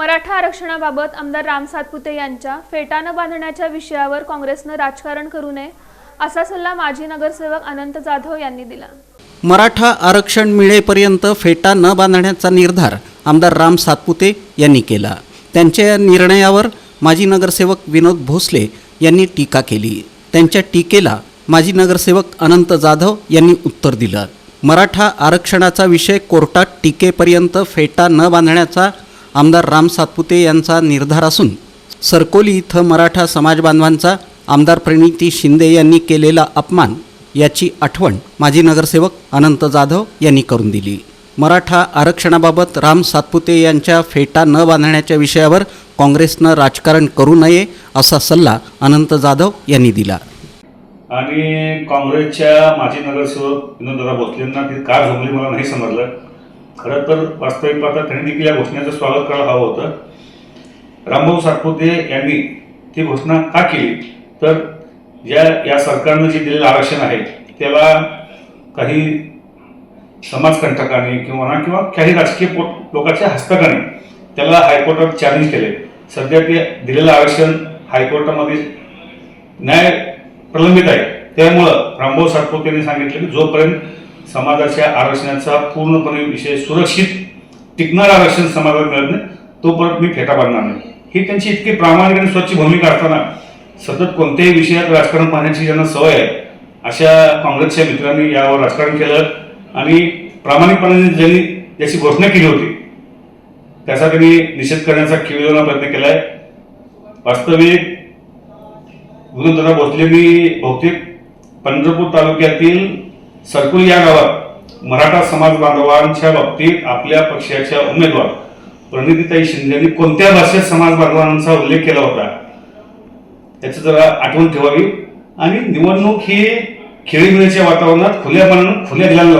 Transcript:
मराठा आरक्षणाबाबत आमदार राम सातपुते यांच्या फेटा न बांधण्याच्या विषयावर काँग्रेसनं राजकारण करू नये असा सल्ला माजी नगरसेवक अनंत जाधव यांनी दिला. मराठा आरक्षण मिळेपर्यंत फेटा न बांधण्याचा निर्धार आमदार राम सातपुते यांनी केला. त्यांच्या या निर्णयावर माजी नगरसेवक विनोद भोसले यांनी टीका केली. त्यांच्या टीकेला माजी नगरसेवक अनंत जाधव यांनी उत्तर दिलं. मराठा आरक्षणाचा विषय कोर्टात टीकेपर्यंत फेटा न बांधण्याचा आमदार राम सातपुते यांचा निर्धार असून सरकोली इथं मराठा समाज बांधवांचा आमदार प्रणिती शिंदे यांनी केलेला अपमान याची आठवण माजी नगरसेवक अनंत जाधव यांनी करून दिली. मराठा आरक्षणाबाबत राम सातपुते यांच्या फेटा न बांधण्याच्या विषयावर काँग्रेसनं राजकारण करू नये असा सल्ला अनंत जाधव यांनी दिला. आणि काँग्रेसच्या माजी नगरसेवक विनोदराव भोसलेंना ती का झोंबली मला नाही समजलं. खरं तर वास्तविक पाहता त्यांनी देखील या घोषणेचं स्वागत करायला हवं होतं. रामभाऊ सातपुते यांनी ती घोषणा का केली? तर ज्या या सरकारनं जे दिलेलं आरक्षण आहे त्याला काही समाजकंटकाने किंवा किंवा काही राजकीय पो लोकांच्या हस्तकाने त्याला हायकोर्टात चॅलेंज केले. सध्या ते दिलेलं आरक्षण हायकोर्टामध्ये न्याय प्रलंबित आहे. त्यामुळं रामभाऊ सातपुते यांनी सांगितलं की जोपर्यंत समाजाच्या आरक्षणाचा पूर्णपणे विषय सुरक्षित टिकणारं आरक्षण समाजाला मिळत नाही तो परत मी फेटा बांधणार नाही. ही त्यांची इतकी प्रामाणिक आणि स्वच्छ भूमिका असताना सतत कोणत्याही विषयात राजकारण पाहण्याची ज्यांना सवय आहे अशा काँग्रेसच्या मित्रांनी यावर राजकारण केलं आणि प्रामाणिकपणाने ज्यांनी याची घोषणा केली होती त्याचा त्यांनी निषेध करण्याचा किळवणा प्रयत्न केलाय. वास्तविक गुरुदादा भोसलेंनी बहुतेक पंढरपूर तालुक्यातील सरकुल या गावात. मराठा समाज बांधवांच्या बाबतीत आपल्या पक्षाच्या उमेदवार प्रणितीताई यांनी कोणत्या भाषेत समाज बांधवांचा उल्लेख केला होता? त्याची जरा आठवण ठेवावी. आणि निवडणूक ही खेळीमेळीच्या वातावरणात खुल्या मनानं खुल्या दिलाला